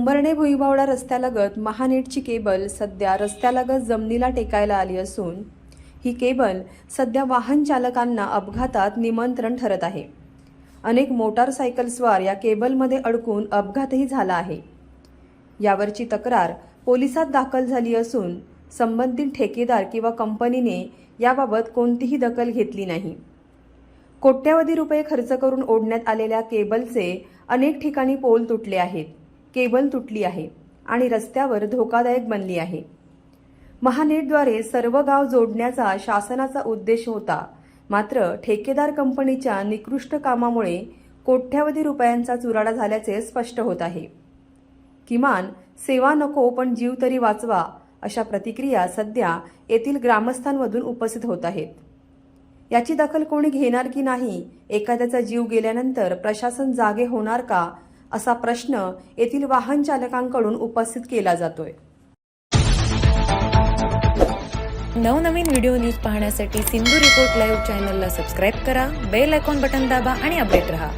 उंबरणे भुईबावडा रस्त्यालगत महानेटची केबल सध्या रस्त्यालगत जमिनीला टेकायला आली असून ही केबल सध्या वाहन चालकांना अपघातात निमंत्रण ठरत आहे. अनेक मोटारसायकलस्वार या केबलमध्ये अडकून अपघातही झाला आहे. यावरची तक्रार पोलिसात दाखल झाली असून संबंधित ठेकेदार किंवा कंपनीने याबाबत कोणतीही दखल घेतली नाही. कोट्यवधी रुपये खर्च करून ओढण्यात आलेल्या केबलचे अनेक ठिकाणी पोल तुटले आहेत. केबल तुटली आहे आणि रस्त्यावर धोकादायक बनली आहे. महानेटद्वारे सर्व गाव जोडण्याचा शासनाचा उद्देश होता. मात्र ठेकेदार कंपनीच्या निकृष्ट कामामुळे कोट्यावधी रुपयांचा चुराडा झाल्याचे स्पष्ट होत आहे. किमान सेवा नको पण जीव तरी वाचवा अशा प्रतिक्रिया सध्या येथील ग्रामस्थांमधून उपस्थित होत आहेत. याची दखल कोणी घेणार की नाही एखाद्याचा जीव गेल्यानंतर प्रशासन जागे होणार का असा प्रश्न येथील वाहन चालकांकडून उपस्थित केला जातोय. नवनवीन व्हिडिओ न्यूज पाहण्यासाठी सिंधू रिपोर्ट लाईव्ह चॅनलला सबस्क्राईब करा बेल आयकॉन बटन दाबा आणि अपडेट रहा.